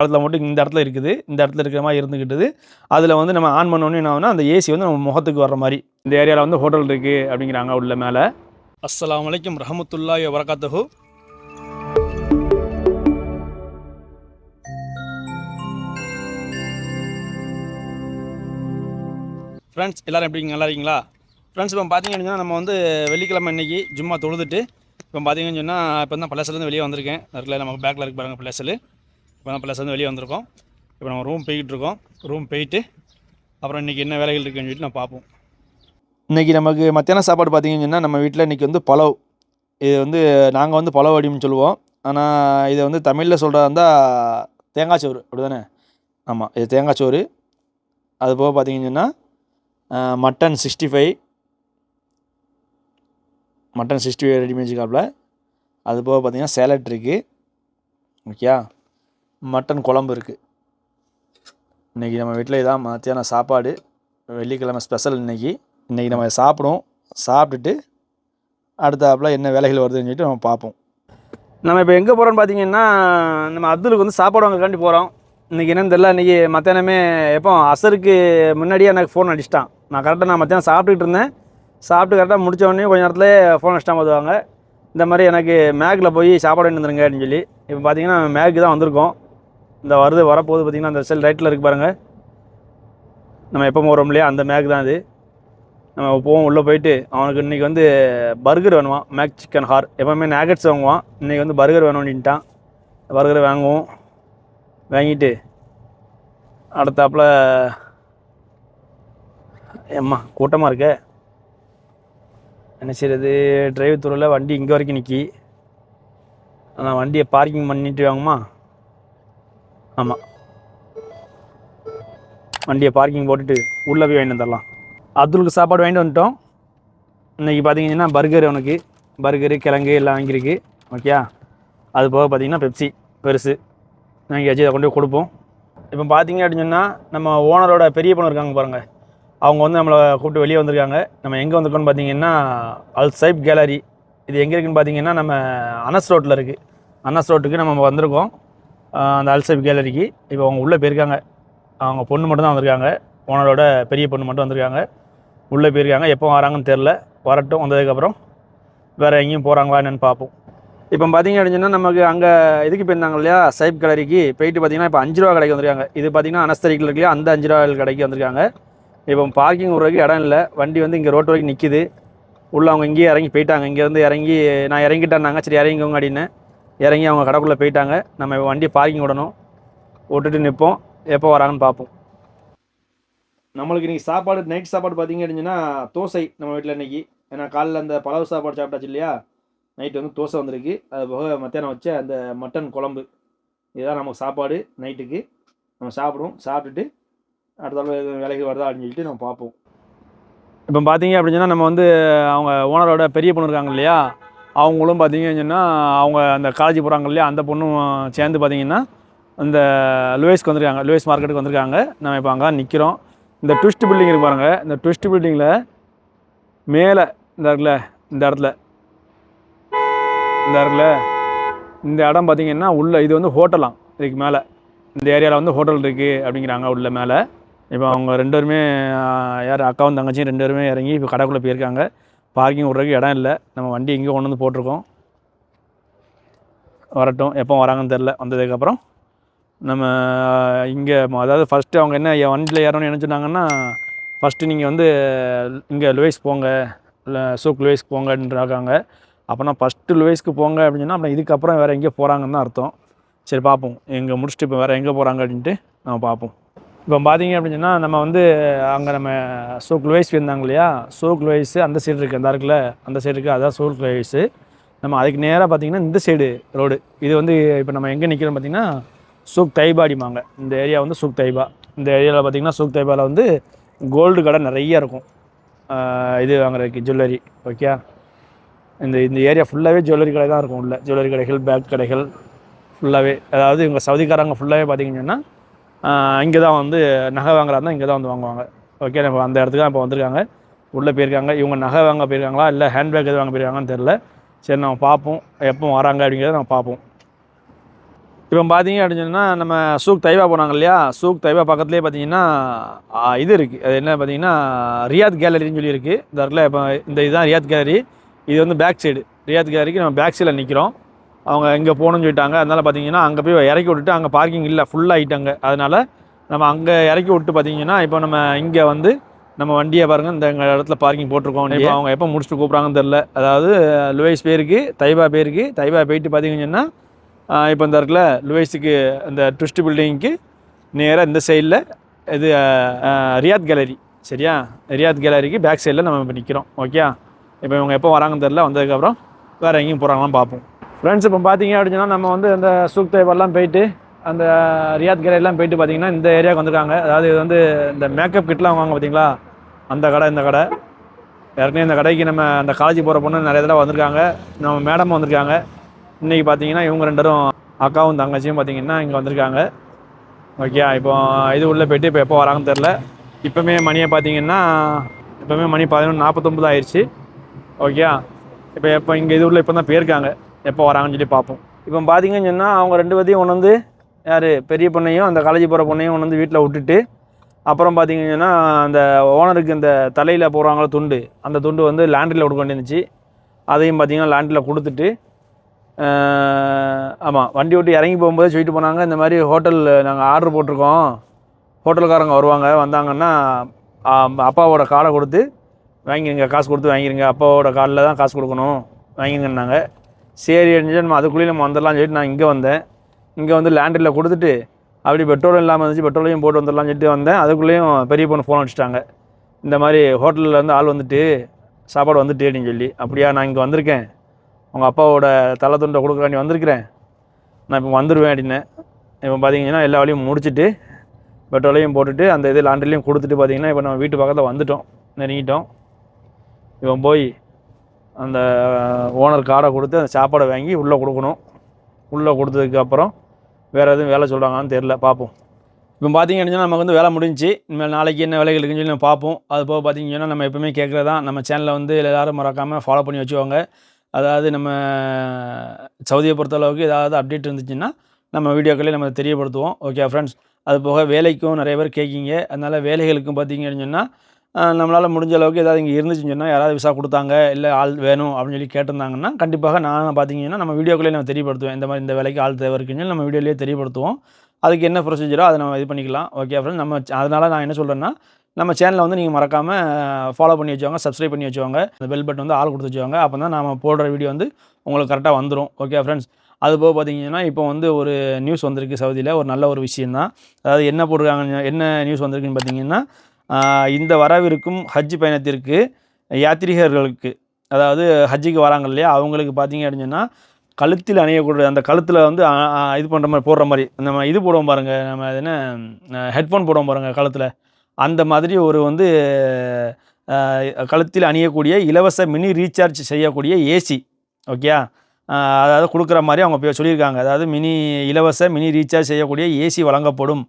காலத்தில் மட்டும் இந்த இடத்துல இருக்குது இந்த இடத்துல இருக்கிற மாதிரி இருந்துக்கிட்டது அதில் வந்து நம்ம ஆன் பண்ணோன்னே என்ன ஆகுனா அந்த ஏசி வந்து நம்ம முகத்துக்கு வர்ற மாதிரி. இந்த ஏரியாவில் வந்து ஹோட்டல் இருக்குது அப்படிங்கிறாங்க உள்ள மேலே. அஸ்லாம் வலைக்கம் ரஹமத்துல்லாய் வரகாத்துஹு ஃப்ரெண்ட்ஸ் எல்லோரும் எப்படி நல்லா இருக்கீங்களா? ஃப்ரெண்ட்ஸ் இப்போ பார்த்தீங்கன்னு அப்படின்னா நம்ம வந்து வெள்ளிக்கிழமை இன்றைக்கி ஜும்மா தொழுதுட்டு இப்போ பார்த்தீங்கன்னு சொன்னால் இப்போ தான் பழசிலேருந்து வெளியே வந்திருக்கேன். அதில் நமக்கு பேக்கில் இருக்கு பாருங்கள் பழசல் இப்போ தான் வந்து வெளியே வந்திருக்கோம். இப்போ நம்ம ரூம் போய்கிட்டு இருக்கோம் ரூம் போயிட்டு அப்புறம் இன்றைக்கி என்ன வேலைகள் இருக்குன்னு சொல்லிட்டு நான் பார்ப்போம். இன்றைக்கி நமக்கு மத்தியான சாப்பாடு பார்த்திங்கன்னா நம்ம வீட்டில் இன்றைக்கி வந்து பலவ். இது வந்து நாங்கள் வந்து பலவ் அப்படின்னு சொல்லுவோம். ஆனால் இதை வந்து தமிழில் சொல்கிறதா இருந்தால் தேங்காய் சோறு. அப்படி தானே ஆமாம் இது தேங்காய் சோறு. அது போக பார்த்தீங்கன்னா சொன்னால் mutton sixty five. Mutton sixty five ready வச்சுக்காப்புல அது போக பார்த்தீங்கன்னா சேலட் இருக்குது ஓகே மட்டன் குழம்பு இருக்குது இன்றைக்கி நம்ம வீட்டில் இதான் மத்தியானம் சாப்பாடு. வெள்ளிக்கிழமை ஸ்பெஷல் இன்றைக்கி இன்றைக்கி நம்ம சாப்பிடுவோம். சாப்பிட்டுட்டு அடுத்தாப்புல என்ன வேலைகள் வருதுன்னு சொல்லிட்டு நம்ம பார்ப்போம். நம்ம இப்போ எங்கே போகிறோம்னு பார்த்தீங்கன்னா நம்ம அப்துலுக்கு வந்து சாப்பாடு வாங்கக்காண்டி போகிறோம் இன்றைக்கி என்னன்னு தெரில இன்றைக்கி மத்தியானமே எப்போ அசருக்கு முன்னாடியே எனக்கு ஃபோன் அடிச்சிட்டான். நான் கரெக்டாக நான் மத்தியானம் சாப்பிட்டுக்கிட்டு இருந்தேன். சாப்பிட்டு கரெக்டாக முடித்தோடனே கொஞ்ச நேரத்தில் ஃபோன் அடிச்சிட்டான் பார்த்துவாங்க இந்த மாதிரி எனக்கு மேக்கில் போய் சாப்பாடு வாங்கிட்டு வந்துருங்க அப்படின்னு சொல்லி. இப்போ பார்த்தீங்கன்னா மேக்கு தான் வந்திருக்கோம். இந்த வருது வரப்போகுது பார்த்திங்கன்னா அந்த செல் ரைட்டில் இருக்கு பாருங்கள் நம்ம எப்போ போகிறோம் இல்லையா? அந்த மேக் தான் அது. நம்ம போவோம் உள்ளே போயிட்டு அவனுக்கு இன்றைக்கி வந்து பர்கர் வேணுவான் மேக் சிக்கன் ஹார் எப்போவுமே நேகட்ஸ் வாங்குவான். இன்றைக்கி வந்து பர்கர் வேணும் அப்படின்ட்டான் பர்கர் வாங்குவோம். வாங்கிட்டு அடுத்தாப்புல ஏம்மா கூட்டமாக இருக்க? என்ன செய்யறது டிரைவர் தூரில் வண்டி இங்கே வரைக்கும் நிற்கி ஆனால் வண்டியை பார்க்கிங் பண்ணிட்டு வாங்குமா? ஆமாம் வண்டியை பார்க்கிங் போட்டுட்டு உள்ளே போய் வாங்கிட்டு வந்துடலாம் அப்துலுக்கு சாப்பாடு வாங்கிட்டு வந்துட்டோம். இன்றைக்கி பார்த்தீங்கன்னா பர்கர் உனக்கு. பர்கரு கிழங்கு எல்லாம் வாங்கியிருக்கு. ஓகேயா அது போக பார்த்தீங்கன்னா பெப்சி பெருசு. வாங்கியாச்சு அதை கொண்டு போய் கொடுப்போம். இப்போ பார்த்தீங்க அப்படின்னு சொன்னால் நம்ம ஓனரோட பெரிய பொண்ணு இருக்காங்க பாருங்கள் அவங்க வந்து நம்மளை கூப்பிட்டு வெளியே வந்திருக்காங்க. நம்ம எங்கே வந்திருக்கோம்னு பார்த்தீங்கன்னா அல் சைப் கேலரி இது எங்கே இருக்குன்னு பார்த்தீங்கன்னா நம்ம அனஸ் ரோட்டில் இருக்குது அனஸ் ரோட்டுக்கு நம்ம வந்திருக்கோம். அந்த அல்சைப் கேலரிக்கு இப்போ அவங்க உள்ளே போயிருக்காங்க. அவங்க பொண்ணு மட்டும் தான் வந்திருக்காங்க. ஓனரோட பெரிய பொண்ணு மட்டும் வந்திருக்காங்க. உள்ளே போயிருக்காங்க. எப்போ வராங்கன்னு தெரில வரட்டும். வந்ததுக்கப்புறம் வேறு எங்கேயும் போகிறாங்களா என்னென்னு பார்ப்போம். இப்போ பார்த்திங்க அப்படின்னா நமக்கு அங்கே இதுக்கு போயிருந்தாங்க இல்லையா? சைப் கலரிக்கு போயிட்டு பார்த்தீங்கன்னா இப்போ அஞ்சு ரூபா கடைக்கு வந்திருக்காங்க. இது பார்த்தீங்கன்னா அனஸ்தரிக்கில் இருக்கு இல்லையா அந்த அஞ்சு ரூபா கடைக்கு வந்திருக்காங்க. இப்போ பார்க்கிங் விட்றதுக்கு இடம் இல்லை. வண்டி வந்து இங்கே ரோட்டு வரைக்கும் நிற்கிது உள்ளே அவங்க இங்கேயே இறங்கி போயிட்டாங்க. இங்கேருந்து இறங்கி நான் இறங்கிட்டேன்னாங்க. சரி இறங்கிக்கோங்க அப்படின்னு. இறங்கி அவங்க கடைக்குள்ளே போயிட்டாங்க. நம்ம வண்டியை பார்க்கிங் விடணும். விட்டுட்டு நிற்போம் எப்போ வராங்கன்னு பார்ப்போம். நம்மளுக்கு இன்றைக்கி சாப்பாடு நைட் சாப்பாடு பார்த்தீங்க அப்படின்னா தோசை நம்ம வீட்டில் இன்றைக்கி ஏன்னா காலைல அந்த பழவு சாப்பாடு சாப்பிட்டாச்சு இல்லையா? நைட்டு வந்து தோசை வந்திருக்கு. அது போக மத்தியானம் வச்ச அந்த மட்டன் குழம்பு. இதுதான் நமக்கு சாப்பாடு நைட்டுக்கு நம்ம சாப்பிடுவோம். சாப்பிட்டுட்டு அடுத்த வேலைக்கு வருதா அப்படின்னு சொல்லிட்டு நம்ம பார்ப்போம். இப்போ பார்த்தீங்க அப்படின்னு சொன்னால் நம்ம வந்து அவங்க ஓனரோட பெரிய பொண்ணு இருக்காங்க இல்லையா? அவங்களும் பார்த்தீங்கன்னு சொன்னால் அவங்க அந்த காலேஜ் போகிறாங்க இல்லையா அந்த பொண்ணும் சேர்ந்து பார்த்தீங்கன்னா அந்த லூயிஸ்க்கு வந்திருக்காங்க. லூயிஸ் மார்க்கெட்டுக்கு வந்திருக்காங்க. நம்ம இப்போ அங்கே நிற்கிறோம். இந்த ட்விஸ்ட் பில்டிங் இருக்கு பாருங்கள் இந்த ட்விஸ்ட் பில்டிங்கில் மேலே இந்த இடத்துல இந்த இடத்துல இந்த இடத்துல இந்த இடம் பார்த்தீங்கன்னா உள்ளே இது வந்து ஹோட்டலாம் இதுக்கு மேலே. இந்த ஏரியாவில் வந்து ஹோட்டல் இருக்குது அப்படிங்கிறாங்க உள்ள மேலே. இப்போ அவங்க ரெண்டு பேருமே யார் அக்காவும் தங்கச்சியும் ரெண்டு பேருமே இறங்கி இப்போ கடைக்குள்ளே போயிருக்காங்க. பார்க்கிங் விட்றதுக்கு இடம் இல்லை. நம்ம வண்டி இங்கே கொண்டு வந்து போட்டிருக்கோம். வரட்டும். எப்போ வராங்கன்னு தெரில வந்ததுக்கப்புறம் நம்ம இங்கே அதாவது ஃபஸ்ட்டு அவங்க என்ன என் வண்டியில் ஏறணும்னு என்ன சொன்னாங்கன்னா ஃபஸ்ட்டு நீங்கள் வந்து இங்கே லுவைஸ் போங்க. இல்லை சூக் லுவைஸ்க்கு போங்கன்றாக்காங்க அப்போனா ஃபஸ்ட்டு லுவைஸ்க்கு போங்க அப்படின்னா அப்புறம் இதுக்கப்புறம் வேறு எங்கே போகிறாங்கன்னு தான் அர்த்தம். சரி பார்ப்போம். எங்கே முடிச்சுட்டு இப்போ வேறு எங்கே போகிறாங்க அப்படின்ட்டு நம்ம பார்ப்போம். இப்போ பார்த்தீங்க அப்படின்னு சொன்னால் நம்ம வந்து அங்கே நம்ம சோக் வயசு இருந்தாங்க இல்லையா? சோக் வயசு அந்த சைடு இருக்குது அந்த இருக்குல்ல அந்த சைடு இருக்குது அதான் சோக் வயசு நம்ம அதுக்கு நேராக பார்த்தீங்கன்னா இந்த சைடு ரோடு இது வந்து இப்போ நம்ம எங்கே நிற்கிறோம் பார்த்தீங்கன்னா சூக் தைபாடிமாங்க இந்த ஏரியா வந்து சூக் தைபா. இந்த ஏரியாவில் பார்த்தீங்கன்னா சூக் தைபாவில் வந்து கோல்டு கடை நிறைய இருக்கும். இது வாங்குறதுக்கு ஜுவல்லரி ஓகே இந்த இந்த ஏரியா ஃபுல்லாகவே ஜுவல்லரி கடை தான் இருக்கும் உள்ள. ஜுவல்லரி கடைகள் பேக் கடைகள் ஃபுல்லாகவே அதாவது இவங்க சவுதிக்காரங்க ஃபுல்லாகவே பார்த்தீங்கன்னா இங்கே தான் வந்து நகை வாங்குறா இருந்தால் இங்கே தான் வந்து வாங்குவாங்க. ஓகே நம்ம அந்த இடத்துக்கு தான் இப்போ வந்திருக்காங்க. உள்ளே போயிருக்காங்க. இவங்க நகை வாங்க போயிருக்காங்களா? இல்லை ஹேண்ட்பேக் எது வாங்க போயிருக்காங்கன்னு தெரில சரி நம்ம பார்ப்போம். எப்போ வராங்க அப்படிங்கிறத நம்ம பார்ப்போம். இப்போ பார்த்தீங்க அப்படின்னு சொன்னால் நம்ம சூக் தைவா போனாங்க இல்லையா? சூக் தைவா பக்கத்துலேயே பார்த்தீங்கன்னா இது இருக்குது அது என்ன பார்த்தீங்கன்னா ரியாத் கேலரின்னு சொல்லி இருக்குது இந்த இடத்துல இப்போ இந்த இதுதான் ரியாத் கேலரி இது வந்து பேக் சைடு ரியாத் கேலரிக்கு நம்ம பேக் சைடில் நிற்கிறோம் அவங்க இங்கே போகணும்னு சொல்லிட்டாங்க. அதனால் பார்த்தீங்கன்னா அங்கே போய் இறக்கி விட்டுட்டு அங்கே பார்க்கிங் இல்லை ஃபுல்லாக ஆகிட்டாங்க அதனால் நம்ம அங்கே இறக்கி விட்டு பார்த்தீங்கன்னா இப்போ நம்ம இங்கே வந்து நம்ம வண்டியை பாருங்கள் இந்த எங்கள் இடத்துல பார்க்கிங் போட்டிருக்கோம். இப்போ அவங்க எப்போ முடிச்சுட்டு கூப்பிட்றாங்கன்னு தெரில அதாவது லுவைஸ் பேருக்கு தைபா பேருக்கு தைபா போயிட்டு பார்த்தீங்கன்னா இப்போ இந்த இடத்துல லுவைஸுக்கு இந்த ட்விஸ்ட் பில்டிங்க்கு நேராக இந்த சைடில் இது ரியாத் கேலரி சரியா? ரியாத் கேலரிக்கு பேக் சைடில் நம்ம இப்போ நிற்கிறோம் ஓகே இப்போ இவங்க எப்போ வராங்கன்னு தெரில வந்ததுக்கப்புறம் வேறு எங்கேயும் போகிறாங்களாம் பார்ப்போம். ஃப்ரெண்ட்ஸ் இப்போ பார்த்தீங்க அப்படின்னா நம்ம வந்து இந்த சூக் தைவெல்லாம் போயிட்டு அந்த ரியாத் கடையெல்லாம் போயிட்டு பார்த்தீங்கன்னா இந்த ஏரியாவுக்கு வந்திருக்காங்க. அதாவது இது வந்து இந்த மேக்கப் கிட்லாம் வாங்க பார்த்தீங்களா அந்த கடை இந்த கடை. ஏற்கனவே இந்த கடைக்கு நம்ம அந்த காலேஜ் போகிற பொண்ணு நிறைய தடவை வந்திருக்காங்க. நம்ம மேடமும் வந்திருக்காங்க. இன்றைக்கி பார்த்தீங்கன்னா இவங்க ரெண்டரும் அக்காவும் தங்கச்சியும் பார்த்தீங்கன்னா இங்கே வந்திருக்காங்க. ஓகே இப்போ இது உள்ளே போயிட்டு இப்போ எப்போ வராங்கன்னு தெரில இப்போமே மணியை பார்த்தீங்கன்னா இப்போமே மணி பதினொன்று நாற்பத்தொம்பது ஆயிடுச்சு. ஓகே இப்போ எப்போ இங்கே இது உள்ள இப்போ தான் போயிருக்காங்க. எப்போ வராங்கன்னு சொல்லி பார்ப்போம். இப்போ பார்த்தீங்கன்னு சொன்னால் அவங்க ரெண்டு பேர்த்தையும் உணர்ந்து வந்து யார் பெரிய பொண்ணையும் அந்த காலேஜ் போகிற பொண்ணையும் உணர்ந்து வந்து வீட்டில் விட்டுட்டு அப்புறம் பார்த்தீங்கன்னா அந்த ஓனருக்கு இந்த தலையில் போடுறாங்களோ துண்டு அந்த துண்டு வந்து லேண்ட்ரியில் கொடுக்க வேண்டியிருந்துச்சு. அதையும் பார்த்தீங்கன்னா லேண்ட்ரியில் கொடுத்துட்டு ஆமாம் வண்டி விட்டு இறங்கி போகும்போது சொல்லிட்டு போனாங்க இந்த மாதிரி ஹோட்டல் நாங்கள் ஆர்டர் போட்டிருக்கோம். ஹோட்டலுக்காரங்க வருவாங்க வந்தாங்கன்னா அப்பாவோட கார்டை கொடுத்து வாங்கிருங்க காசு கொடுத்து வாங்கிருங்க அப்பாவோட கார்டில் தான் காசு கொடுக்கணும் வாங்கிருங்கன்னாங்க சரி அடிஞ்சு நம்ம அதுக்குள்ளேயே நம்ம வந்துடலாம்னு சொல்லிட்டு நான் இங்கே வந்தேன். இங்கே வந்து லேண்டரில் கொடுத்துட்டு அப்படி பெட்ரோல் இல்லாமல் இருந்துச்சு பெட்ரோலையும் போட்டு வந்துடலாம்னு சொல்லிட்டு வந்தேன். அதுக்குள்ளேயும் பெரிய பொண்ணு ஃபோன் அடிச்சிட்டாங்க. இந்த மாதிரி ஹோட்டலில் இருந்து ஆள் வந்துட்டு சாப்பாடு வந்துட்டு அப்படின்னு சொல்லி. அப்படியா நான் இங்கே வந்திருக்கேன். உங்கள் அப்பாவோட தலை துண்டை கொடுக்குறாண்டி வந்திருக்கிறேன். நான் இப்போ வந்துடுவேன் அப்படின்னேன் இப்போ பார்த்தீங்கன்னா எல்லா வேலையும் முடிச்சுட்டு பெட்ரோலையும் போட்டுட்டு அந்த இது லாண்ட்ரிலையும் கொடுத்துட்டு பார்த்தீங்கன்னா இப்போ நம்ம வீட்டு பக்கத்தில் வந்துட்டோம் நெருங்கிட்டோம். இவன் போய் அந்த ஓனர் கார்டை கொடுத்து அந்த சாப்பாடை வாங்கி உள்ளே கொடுக்கணும். உள்ளே கொடுத்ததுக்கப்புறம் வேறு எதுவும் வேலை சொல்கிறாங்கன்னு தெரில பார்ப்போம். இப்போ பார்த்தீங்கன்னா நமக்கு வந்து வேலை முடிஞ்சுச்சு இனிமேல் நாளைக்கு என்ன வேலைகள் இருக்குன்னு சொல்லி நம்ம பார்ப்போம். அது போக பார்த்தீங்கன்னா நம்ம எப்பவுமே கேட்குறது தான் நம்ம சேனலை வந்து எல்லாரும் மறக்காமல் ஃபாலோ பண்ணி வச்சுக்கோங்க. அதாவது நம்ம சவுதியை பொறுத்தளவுக்கு ஏதாவது அப்டேட் இருந்துச்சுன்னா நம்ம வீடியோக்களே நம்ம தெரியப்படுத்துவோம். ஓகே ஃப்ரெண்ட்ஸ் அது போக வேலைக்கும் நிறைய பேர் கேட்கிங்க. அதனால் வேலைகளுக்கும் பார்த்தீங்கன்னு சொன்னால் நம்மளால் முடிஞ்ச அளவுக்கு ஏதாவது இங்கே இருந்துச்சுன்னு சொன்னால் யாராவது விசா கொடுத்தாங்க இல்லை ஆள் வேணும் அப்படின்னு சொல்லி கேட்டிருந்தாங்கன்னா கண்டிப்பாக நான் பார்த்தீங்கன்னா நம்ம வீடியோக்குள்ளே நம்ம தெரியப்படுத்துவேன். இந்த மாதிரி இந்த வேலைக்கு ஆள் தேவை இருக்குன்னு சொல்லி நம்ம வீடியோலேயே தெரியப்படுத்துவோம். அதுக்கு என்ன ப்ரொசீஜரோ அதை நம்ம இது பண்ணிக்கலாம். ஓகே ஃப்ரெண்ட்ஸ் நம்ம அதனால் நான் என்ன சொல்கிறேன்னா நம்ம சேனலை வந்து நீங்கள் மறக்காமல் ஃபாலோ பண்ணி வச்சுவாங்க சப்ஸ்கிரைப் பண்ணி வச்சுவாங்க அந்த பெல் பட்டன் வந்து ஆள் கொடுத்து வச்சுவாங்க அப்போ தான் நம்ம போடுற வீடியோ வந்து உங்களுக்கு கரெக்டாக வந்துடும் ஓகே ஃப்ரெண்ட்ஸ் அது போக பார்த்தீங்கன்னா இப்போ வந்து ஒரு நியூஸ் வந்திருக்கு சவுதியில் ஒரு நல்ல ஒரு விஷயந்தான் அதாவது என்ன போட்டிருக்காங்க என்ன நியூஸ் வந்திருக்குன்னு பார்த்தீங்கன்னா இந்த வரவிருக்கும் ஹஜ் பயணத்திற்கு யாத்ரீகர்களுக்கு. அதாவது ஹஜ்ஜுக்கு வராங்க இல்லையா அவங்களுக்கு பார்த்தீங்க அப்படின்னா சொன்னால் கழுத்தில் அணியக்கூடிய அந்த கழுத்தில் வந்து இது பண்ணுற மாதிரி போடுற மாதிரி நம்ம இது போடுவோம் பாருங்கள் நம்ம என்ன ஹெட்ஃபோன் போடுவோம் பாருங்கள் கழுத்தில். அந்த மாதிரி ஒரு வந்து கழுத்தில் அணியக்கூடிய இலவச மினி ரீசார்ஜ் செய்யக்கூடிய ஏசி ஓகே அதாவது கொடுக்குற மாதிரி அவங்க சொல்லியிருக்காங்க. அதாவது மினி இலவச மினி ரீசார்ஜ் செய்யக்கூடிய ஏசி வழங்கப்படும்.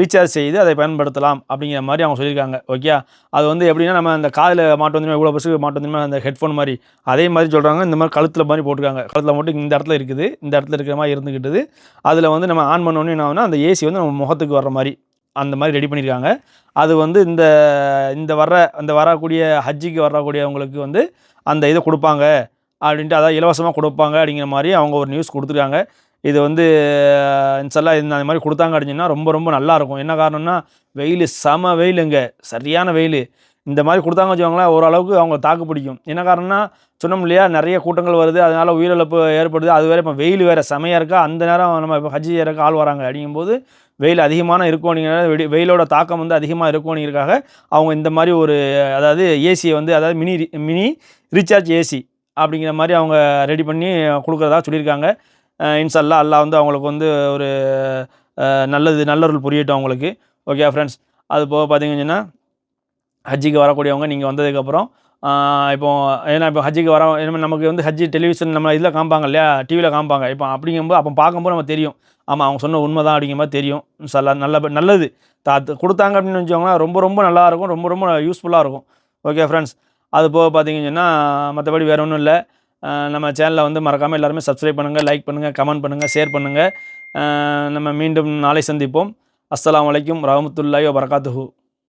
ரீசார்ஜ் செய்து அதை பயன்படுத்தலாம் அப்படிங்கிற மாதிரி அவங்க சொல்லியிருக்காங்க. ஓகே அது வந்து எப்படின்னா நம்ம அந்த காதில் மாட்டு வந்து இவ்வளோ பஸ்ஸுக்கு மாட்டு வந்து அந்த ஹெட்ஃபோன் மாதிரி அதே மாதிரி சொல்கிறாங்க இந்த மாதிரி கழுத்தில் மாதிரி போட்டிருக்காங்க. கழுத்தில் மட்டும் இந்த இடத்துல இருக்குது இந்த இடத்துல இருக்கிற மாதிரி இருந்துக்கிட்டது அதில் வந்து நம்ம ஆன் பண்ணோன்னே என்ன ஆகுனா அந்த ஏசி வந்து நம்ம முகத்துக்கு வர்ற மாதிரி அந்த மாதிரி ரெடி பண்ணியிருக்காங்க. அது வந்து இந்த இந்த வர்ற அந்த வரக்கூடிய ஹஜ்ஜிக்கு வரக்கூடியவங்களுக்கு வந்து அந்த இதை கொடுப்பாங்க. அப்படின்ட்டு அதாவது இலவசமாக கொடுப்பாங்க அப்படிங்கிற மாதிரி அவங்க ஒரு நியூஸ் கொடுத்துருக்காங்க. இது வந்து இன்சல்லாம் இந்த மாதிரி கொடுத்தாங்க அப்படின்னா ரொம்ப ரொம்ப நல்லாயிருக்கும். என்ன காரணம்னா வெயில் செம வெயிலுங்க. சரியான வெயில். இந்த மாதிரி கொடுத்தாங்க வச்சுக்கோங்களேன் ஓரளவுக்கு அவங்க தாக்கு பிடிக்கும். என்ன காரணம்னா சொன்னோம் இல்லையா நிறைய கூட்டங்கள் வருது. அதனால் உயிரிழப்பு ஏற்படுது. அது வேறு இப்போ வெயில் வேறு செமையாக இருக்கா? அந்த நேரம் நம்ம இப்போ ஹஜ்ஜி ஏறக்க ஆள் வராங்க. அப்படிங்கும்போது வெயில் அதிகமான இருக்கும் அப்படிங்கிற வெடி வெயிலோட தாக்கம் வந்து அதிகமாக இருக்கும் அப்படிங்கிறதுக்காக அவங்க இந்த மாதிரி ஒரு அதாவது ஏசியை வந்து அதாவது மினி மினி ரீசார்ஜ் ஏசி அப்படிங்கிற மாதிரி அவங்க ரெடி பண்ணி கொடுக்குறதா சொல்லியிருக்காங்க. இன்சல்லா அல்லா அல்லாஹ் வந்து அவங்களுக்கு வந்து ஒரு நல்லது நல்லொருள் புரியட்டும் அவங்களுக்கு. ஓகே ஃப்ரெண்ட்ஸ் அது போக பார்த்தீங்கன்னா ஹஜ்ஜிக்கு வரக்கூடியவங்க நீங்கள் வந்ததுக்கப்புறம் இப்போ ஏன்னா இப்போ ஹஜ்ஜிக்கு வர நமக்கு வந்து ஹஜ்ஜி டெலிவிஷன் நம்ம இதில் காமிப்பாங்க இல்லையா? டிவியில் காமிப்பாங்க. இப்போ அப்படிங்கும்போது அப்போ பார்க்கும்போது நம்ம தெரியும். ஆமாம் அவங்க சொன்ன உண்மை தான் அப்படிங்கிற மாதிரி தெரியும். சல்லா நல்ல நல்லது. தா கொடுத்தாங்க அப்படின்னு வச்சுக்கோங்களேன் ரொம்ப ரொம்ப நல்லா இருக்கும். ரொம்ப ரொம்ப யூஸ்ஃபுல்லாக இருக்கும். ஓகே ஃப்ரெண்ட்ஸ் அது போக பார்த்தீங்கன்னா மற்றபடி வேறு ஒன்றும் இல்லை. நம்ம சேனலை வந்து மறக்காமல் எல்லாருமே சப்ஸ்கிரைப் பண்ணுங்கள் லைக் பண்ணுங்கள் கமெண்ட் பண்ணுங்கள் ஷேர் பண்ணுங்கள் நம்ம மீண்டும் நாளை சந்திப்போம். அஸ்லாம் வலைக்கம் ரஹமத்துல்லாய் வரகாத்துஹூ